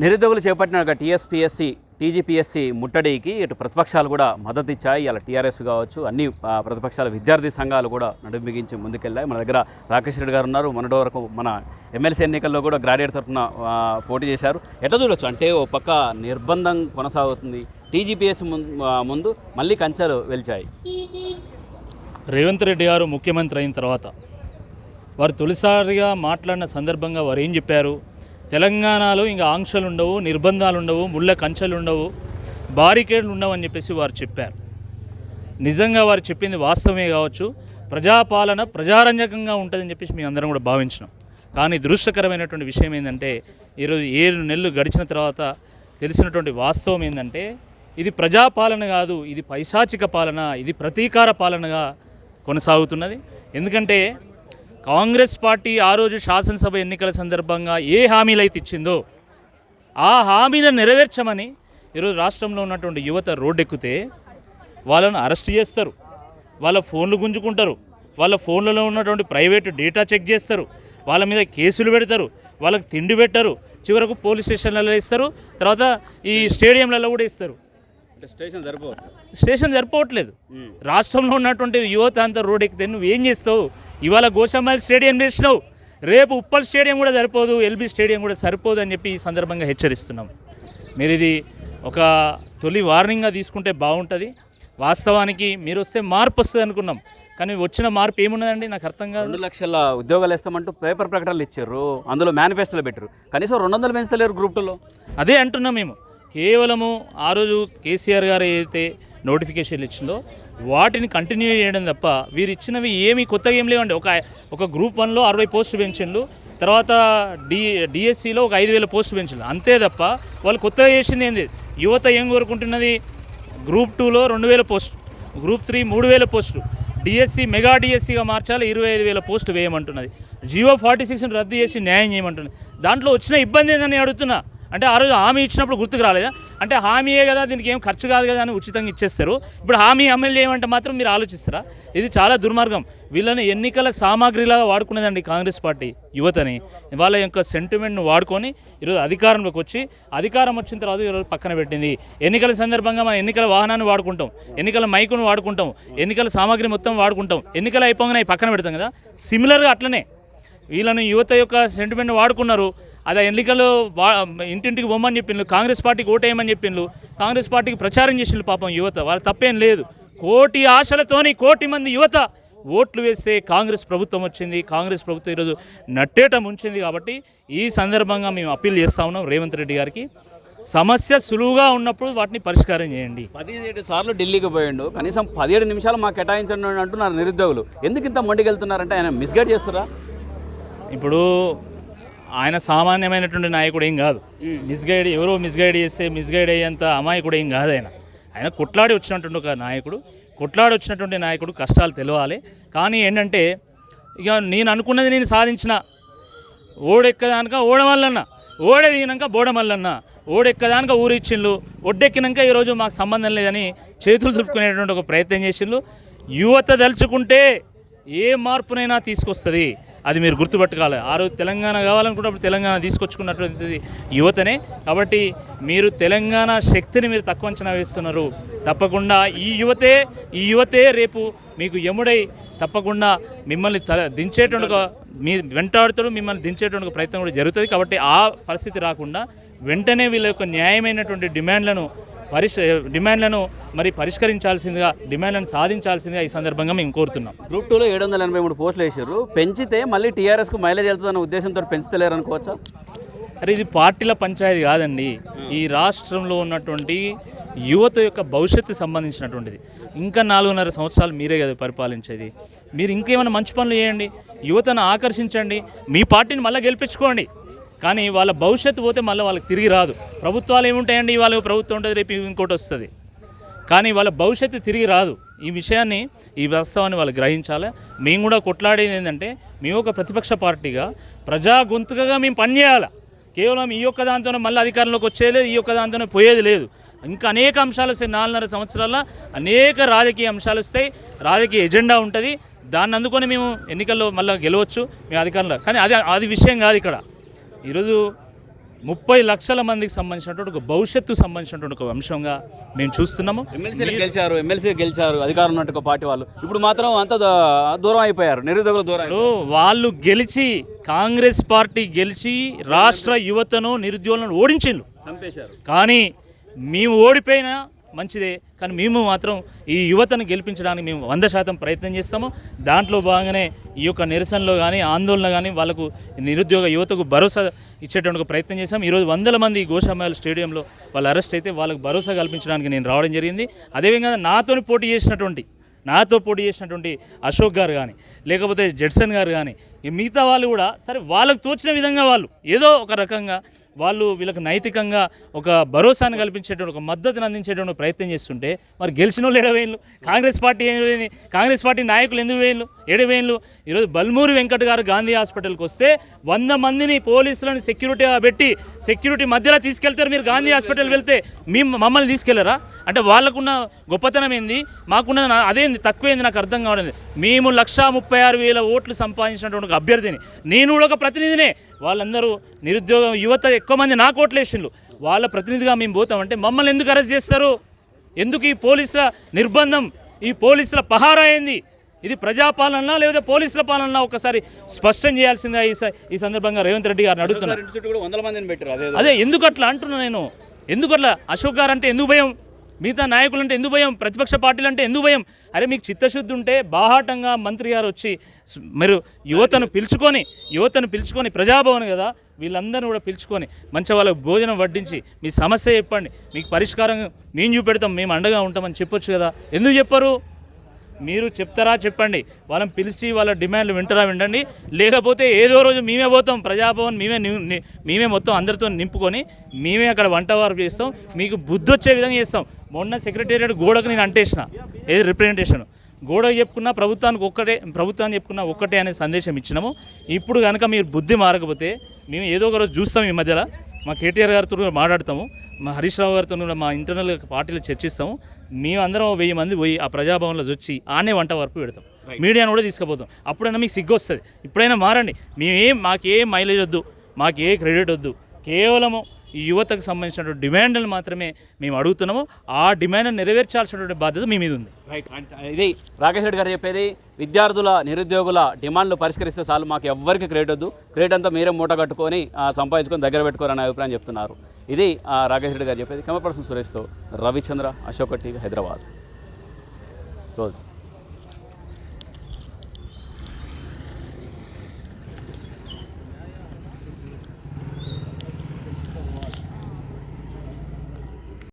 నిరుద్యోగులు చేపట్టిన TSPSC TGPSC ముట్టడికి ఇటు ప్రతిపక్షాలు కూడా మద్దతు ఇచ్చాయి ఇలా టీఆర్ఎస్ కావచ్చు అన్ని ప్రతిపక్షాల విద్యార్థి సంఘాలు కూడా నడుము బిగించి ముందుకెళ్ళాయి. మన దగ్గర రాకేష్ రెడ్డి గారు ఉన్నారు. మొన్నటి వరకు మన ఎమ్మెల్సీ ఎన్నికల్లో కూడా గ్రాడ్యుయేట్ తరఫున పోటీ చేశారు. ఎట్లా చూడొచ్చు? అంటే ఓ పక్క నిర్బంధం కొనసాగుతుంది. టీజీపీఎస్సి ముందు మళ్ళీ కంచెలు వెలిచాయి. రేవంత్ రెడ్డి గారు ముఖ్యమంత్రి అయిన తర్వాత వారు తొలిసారిగా మాట్లాడిన సందర్భంగా వారు ఏం చెప్పారు? తెలంగాణలో ఇంకా ఆంక్షలు ఉండవు నిర్బంధాలు ఉండవు ముళ్ళ కంచెలు ఉండవు బారికేడ్లు ఉండవు అని చెప్పేసి వారు చెప్పారు. నిజంగా వారు చెప్పింది వాస్తవమే కావచ్చు. ప్రజాపాలన ప్రజారంజకంగా ఉంటుందని చెప్పేసి మేము అందరం కూడా భావించినాం. కానీ దృష్టకరమైనటువంటి విషయం ఏంటంటే ఈరోజు ఏడు నెలలు గడిచిన తర్వాత తెలిసినటువంటి వాస్తవం ఏంటంటే ఇది ప్రజాపాలన కాదు ఇది పైశాచిక పాలన ఇది ప్రతీకార పాలనగా కొనసాగుతున్నది. ఎందుకంటే కాంగ్రెస్ పార్టీ ఆ రోజు శాసనసభ ఎన్నికల సందర్భంగా ఏ హామీలు అయితే ఇచ్చిందో ఆ హామీలను నెరవేర్చమని ఈరోజు రాష్ట్రంలో ఉన్నటువంటి యువత రోడ్డెక్కితే వాళ్ళను అరెస్ట్ చేస్తారు. వాళ్ళ ఫోన్లు గుంజుకుంటారు. వాళ్ళ ఫోన్లలో ఉన్నటువంటి ప్రైవేట్ డేటా చెక్ చేస్తారు. వాళ్ళ మీద కేసులు పెడతారు. వాళ్ళకి తిండి పెట్టరు. చివరకు పోలీస్ స్టేషన్లలో ఇస్తారు. తర్వాత ఈ స్టేడియంలలో కూడా ఇస్తారు. స్టేషన్ సరిపోదు స్టేషన్ సరిపోవట్లేదు. రాష్ట్రంలో ఉన్నటువంటి యువత అంతా రోడ్ ఎక్కితే నువ్వు ఏం చేస్తావు? ఇవాళ గోషామాల్ స్టేడియం చేసినావు రేపు ఉప్పల్ స్టేడియం కూడా సరిపోదు ఎల్బీ స్టేడియం కూడా సరిపోదు అని చెప్పి ఈ సందర్భంగా హెచ్చరిస్తున్నాం. మీరు ఇది ఒక తొలి వార్నింగ్గా తీసుకుంటే బాగుంటుంది. వాస్తవానికి మీరు వస్తే మార్పు వస్తుంది అనుకున్నాం. కానీ వచ్చిన మార్పు ఏమున్నదండి? నాకు అర్థం కాదు. రెండు లక్షల ఉద్యోగాలు ఇస్తామంటూ పేపర్ ప్రకటనలు ఇచ్చారు. అందులో మేనిఫెస్టోలో పెట్టారు. కనీసం రెండు వందలు పెంచలేరు గ్రూప్ టూలో అదే అంటున్నాం మేము. కేవలము ఆ రోజు కేసీఆర్ గారు ఏదైతే నోటిఫికేషన్లు ఇచ్చిందో వాటిని కంటిన్యూ చేయడం తప్ప వీరు ఇచ్చినవి ఏమీ కొత్తగా ఏం లేవండి. ఒక ఒక గ్రూప్ వన్లో అరవై పోస్టులు పెంచిండు తర్వాత డి డిఎస్సిలో ఒక ఐదు వేల పోస్టులు పెంచిండు అంతే తప్ప వాళ్ళు కొత్తగా చేసింది ఏంది? యువత ఏం కోరుకుంటున్నది? గ్రూప్ టూలో రెండు వేల పోస్టు గ్రూప్ త్రీ మూడు వేల పోస్టులు డిఎస్సి మెగా డిఎస్సిగా మార్చాలి ఇరవై ఐదు వేల పోస్టు వేయమంటున్నది. జియో ఫార్టీ సిక్స్ని రద్దు చేసి న్యాయం చేయమంటున్నది. దాంట్లో వచ్చిన ఇబ్బంది ఏందని అడుగుతున్నా? అంటే ఆ రోజు హామీ ఇచ్చినప్పుడు గుర్తుకు రాలేదా? అంటే హామీయే కదా దీనికి ఏం ఖర్చు కాదు కదా అని ఉచితంగా ఇచ్చేస్తారు. ఇప్పుడు హామీ ఎమ్మెల్యే ఏమంటే మాత్రం మీరు ఆలోచిస్తారా? ఇది చాలా దుర్మార్గం. వీళ్ళని ఎన్నికల సామాగ్రిలాగా వాడుకునేదండి కాంగ్రెస్ పార్టీ యువతని. వాళ్ళ యొక్క సెంటిమెంట్ను వాడుకొని ఈరోజు అధికారంలోకి వచ్చి అధికారం వచ్చిన తర్వాత ఈరోజు పక్కన పెట్టింది. ఎన్నికల సందర్భంగా మనం ఎన్నికల వాహనాన్ని వాడుకుంటాం ఎన్నికల మైకును వాడుకుంటాం ఎన్నికల సామాగ్రి మొత్తం వాడుకుంటాం ఎన్నికలు అయిపోగానే పక్కన పెడతాం కదా? సిమిలర్గా అట్లనే. వీళ్ళని యువత యొక్క సెంటిమెంట్ వాడుకున్నారు. అదే ఎన్నికల్లో వా ఇంటింటికి బొమ్మని చెప్పిండ్రు కాంగ్రెస్ పార్టీకి ఓటేయమని చెప్పిండ్రు కాంగ్రెస్ పార్టీకి ప్రచారం చేసిండ్రు పాపం యువత. వాళ్ళ తప్పేం లేదు. కోటి ఆశలతోని కోటి మంది యువత ఓట్లు వేస్తే కాంగ్రెస్ ప్రభుత్వం వచ్చింది. కాంగ్రెస్ ప్రభుత్వం ఈరోజు నట్టేట ముంచింది కాబట్టి ఈ సందర్భంగా మేము అప్పీల్ చేస్తా ఉన్నాం రేవంత్ రెడ్డి గారికి. సమస్య సులువుగా ఉన్నప్పుడు వాటిని పరిష్కారం చేయండి. పదిహేడు సార్లు ఢిల్లీకి పోయిండు. కనీసం పదిహేడు నిమిషాలు మాకు కేటాయించండి అంటున్నారు నిరుద్యోగులు. ఎందుకు ఇంత మొండికెళ్తున్నారంటే ఆయన మిస్గైడ్ చేస్తారా ఇప్పుడు ఆయన సామాన్యమైనటువంటి నాయకుడు ఏం కాదు. మిస్గైడ్ ఎవరో మిస్గైడ్ చేస్తే మిస్గైడ్ అయ్యేంత అమాయకుడు ఏం కాదు ఆయన. ఆయన కొట్లాడి వచ్చినటువంటి ఒక నాయకుడు కొట్లాడి వచ్చినటువంటి నాయకుడు కష్టాలు తెలవాలి. కానీ ఏంటంటే ఇక నేను అనుకున్నది నేను సాధించిన. ఓడెక్కదానిక ఓడమల్లన్న. ఓడదిగినాక బోడమల్లన్న. ఓడెక్కదానిక ఊరిచ్చిండ్లు ఒడ్డెక్కినాక ఈరోజు మాకు సంబంధం లేదని చేతులు దులుపుకునేటువంటి ఒక ప్రయత్నం చేసిండ్రు యువత దలుచుకుంటే ఏ మార్పునైనా తీసుకొస్తుంది. అది మీరు గుర్తుపెట్టుకోవాలి. ఆ రోజు తెలంగాణ కావాలనుకున్నప్పుడు తెలంగాణ తీసుకొచ్చుకున్నటువంటిది యువతనే. కాబట్టి మీరు తెలంగాణ శక్తిని మీరు తక్కువ అంచనా వేస్తున్నారు. తప్పకుండా ఈ యువతే ఈ యువతే రేపు మీకు ఎముడై తప్పకుండా మిమ్మల్ని తల దించేటువంటి మీ వెంటాడుతూ మిమ్మల్ని దించేటువంటి ప్రయత్నం కూడా జరుగుతుంది. కాబట్టి ఆ పరిస్థితి రాకుండా వెంటనే వీళ్ళ యొక్క న్యాయమైనటువంటి డిమాండ్లను పరిష్ డిమాండ్లను మరి పరిష్కరించాల్సిందిగా డిమాండ్లను సాధించాల్సిందిగా ఈ సందర్భంగా మేము కోరుతున్నాం. గ్రూప్ టూలో ఏడు వందల ఎనభై మూడు పోస్టులు వేసారు పెంచితే మళ్ళీ టీఆర్ఎస్కు మైలేజ్ వెళ్తుందన్న ఉద్దేశంతో పెంచుతలేరు అనుకోవచ్చా అరే ఇది పార్టీల పంచాయతీ కాదండి. ఈ రాష్ట్రంలో ఉన్నటువంటి యువత యొక్క భవిష్యత్తు సంబంధించినటువంటిది. ఇంకా నాలుగున్నర సంవత్సరాలు మీరే కదా పరిపాలించేది. మీరు ఇంకేమైనా మంచి పనులు చేయండి. యువతను ఆకర్షించండి. మీ పార్టీని మళ్ళీ గెలిపించుకోండి. కానీ వాళ్ళ భవిష్యత్తు పోతే మళ్ళీ వాళ్ళకి తిరిగి రాదు. ప్రభుత్వాలు ఏముంటాయండి? ఇవాళ ప్రభుత్వం ఉంటుంది రేపు ఇంకోటి వస్తుంది. కానీ వాళ్ళ భవిష్యత్తు తిరిగి రాదు. ఈ విషయాన్ని ఈ వాస్తవాన్ని వాళ్ళు గ్రహించాలి. మేము కూడా కొట్లాడేది ఏంటంటే మేము ఒక ప్రతిపక్ష పార్టీగా ప్రజా గొంతుకగా మేము పనిచేయాలి. కేవలం ఈ యొక్క దాంతోనే మళ్ళీ అధికారంలోకి వచ్చేది లేదు ఈ యొక్క దాంతోనే పోయేది లేదు. ఇంకా అనేక అంశాలు వస్తాయి నాలుగున్నర సంవత్సరాల్లో. అనేక రాజకీయ అంశాలు వస్తాయి. రాజకీయ ఎజెండా ఉంటుంది. దాన్ని అందుకొని మేము ఎన్నికల్లో మళ్ళీ గెలవచ్చు. మేము అధికారంలో కానీ అది అది విషయం కాదు ఇక్కడ. ఈరోజు ముప్పై లక్షల మందికి సంబంధించినటువంటి ఒక భవిష్యత్తు సంబంధించినటువంటి ఒక అంశంగా మేము చూస్తున్నాము. ఎమ్మెల్సీలు గెలిచారు ఎమ్మెల్సీ గెలిచారు అధికారం ఉన్నట్టు ఒక పార్టీ వాళ్ళు. ఇప్పుడు మాత్రం అంత దూరం అయిపోయారు నిరుద్యోగులు దూరం వాళ్ళు గెలిచి కాంగ్రెస్ పార్టీ గెలిచి రాష్ట్ర యువతను నిరుద్యోగులను ఓడించిండ్రు. చంపేశారు. కానీ మేము ఓడిపోయినా మంచిదే. కానీ మేము మాత్రం ఈ యువతను గెలిపించడానికి మేము వంద శాతం ప్రయత్నం చేస్తాము. దాంట్లో భాగంగానే ఈ యొక్క నిరసనలో కానీ ఆందోళన కానీ వాళ్ళకు నిరుద్యోగ యువతకు భరోసా ఇచ్చేటువంటి ప్రయత్నం చేశాం ఈరోజు వందల మంది గోషామాయల స్టేడియంలో వాళ్ళు అరెస్ట్ అయితే వాళ్ళకు భరోసా కల్పించడానికి నేను రావడం జరిగింది. అదేవిధంగా నాతోని పోటీ చేసినటువంటి నాతో పోటీ చేసినటువంటి అశోక్ గారు కానీ లేకపోతే జడ్సన్ గారు కానీ మిగతా వాళ్ళు కూడా సరే వాళ్ళకు తోచిన విధంగా వాళ్ళు ఏదో ఒక రకంగా వాళ్ళు వీళ్ళకి నైతికంగా ఒక భరోసాను కల్పించేటువంటి ఒక మద్దతును అందించేటువంటి ప్రయత్నం చేస్తుంటే మరి గెలిచిన వాళ్ళు ఎడవేళ్ళు కాంగ్రెస్ పార్టీ ఏడవేంది కాంగ్రెస్ పార్టీ నాయకులు ఎందుకు వేళ్ళు ఏడవేళ్ళు ఈరోజు బల్మూరి వెంకట్ గారు గాంధీ హాస్పిటల్కి వస్తే వంద మందిని పోలీసులను సెక్యూరిటీ పెట్టి సెక్యూరిటీ మధ్యలో తీసుకెళ్తారు మీరు గాంధీ హాస్పిటల్ వెళ్తే. మీ మమ్మల్ని తీసుకెళ్ళరా? అంటే వాళ్ళకున్న గొప్పతనం ఏంది? మాకున్న నా- అదేంది? తక్కువేంది? నాకు అర్థం కావడం మేము లక్షా ముప్పై ఆరు వేల ఓట్లు సంపాదించినటువంటి ఒక అభ్యర్థిని. నేను కూడా ఒక ప్రతినిధినే. వాళ్ళందరూ నిరుద్యోగ యువత ఎక్కువ మంది నాకు ఓట్లు వేసిండ్రు వాళ్ళ ప్రతినిధిగా మేము పోతామంటే మమ్మల్ని ఎందుకు అరెస్ట్ చేస్తారు? ఎందుకు ఈ పోలీసుల నిర్బంధం ఈ పోలీసుల పహారా ఏంది? ఇది ప్రజాపాలన లేదా పోలీసుల పాలన ఒకసారి స్పష్టం చేయాల్సిందిగా ఈ సందర్భంగా రేవంత్ రెడ్డి గారిని అడుగుతున్నా. ఇంటి చుట్టూ కూడా వందల మందిని పెట్టారు. అదే అదే ఎందుకు అట్లా అంటున్నా నేను? ఎందుకు అట్లా? అశోక్ గారు అంటే ఎందుకు భయం? మిగతా నాయకులు అంటే ఎందుకు భయం? ప్రతిపక్ష పార్టీలు అంటే ఎందుకు భయం? అరే మీకు చిత్తశుద్ధి ఉంటే బాహాటంగా మంత్రి గారు వచ్చి మీరు యువతను పిలుచుకొని యువతను పిలుచుకొని ప్రజాభవన్ కదా వీళ్ళందరిని కూడా పిలుచుకొని మంచి వాళ్ళకి భోజనం వడ్డించి మీ సమస్య చెప్పండి. మీకు పరిష్కారం మేము చూపెడతాం మేము అండగా ఉంటామని చెప్పొచ్చు కదా. ఎందుకు చెప్పరు? మీరు చెప్తారా చెప్పండి. వాళ్ళని పిలిచి వాళ్ళ డిమాండ్లు వింటారా వినండి. లేకపోతే ఏదో రోజు మేమే పోతాం ప్రజాభవన్ మేమే మేమే మొత్తం అందరితో నింపుకొని మేమే అక్కడ వంట చేస్తాం. మీకు బుద్ధి వచ్చే విధంగా చేస్తాం. మొన్న సెక్రటేరియట్ గోడకు నేను అంటేసిన ఏది రిప్రజెంటేషన్ గోడకు చెప్పుకున్న ప్రభుత్వానికి ఒక్కటే ప్రభుత్వాన్ని చెప్పుకున్న ఒక్కటే అనే సందేశం ఇచ్చినాము. ఇప్పుడు కనుక మీరు బుద్ధి మారకపోతే మేము ఏదో ఒక రోజు చూస్తాం ఈ మధ్యలో. మా కేటీఆర్ గారితో కూడా మాట్లాడతాము. మా హరీష్ రావు గారితో కూడా మా ఇంటర్నల్ పార్టీలో చర్చిస్తాము. మేము అందరం ఓ వెయ్యి మంది పోయి ఆ ప్రజాభవన్లో వచ్చి ఆనే వంట వరకు పెడతాం. మీడియాను కూడా తీసుకుపోతాం. అప్పుడైనా మీకు సిగ్గు వస్తుంది ఇప్పుడైనా మారండి. మేమేం మాకేం మైలేజ్ వద్దు. మాకే క్రెడిట్ వద్దు. కేవలము ఈ యువతకు సంబంధించినటువంటి డిమాండ్లు మాత్రమే మేము అడుగుతున్నాము. ఆ డిమాండ్ నెరవేర్చాల్సినటువంటి బాధ్యత మీ మీద ఉంది. రైట్ ఇది రాకేష్ రెడ్డి గారు చెప్పేది విద్యార్థుల నిరుద్యోగుల డిమాండ్లు పరిష్కరిస్తే చాలు మాకు ఎవ్వరికి క్రెడిట్ వద్దు. క్రెడిట్ అంతా మీరే మూట కట్టుకొని ఆ, సంపాదించుకొని దగ్గర పెట్టుకోరనే అభిప్రాయం చెప్తున్నారు. ఇది ఆ, రాకేష్ రెడ్డి గారు చెప్పేది. కెమెరా పర్సన్ సురేష్తో రవిచంద్ర అశోక్ టీవీ హైదరాబాద్. క్లోజ్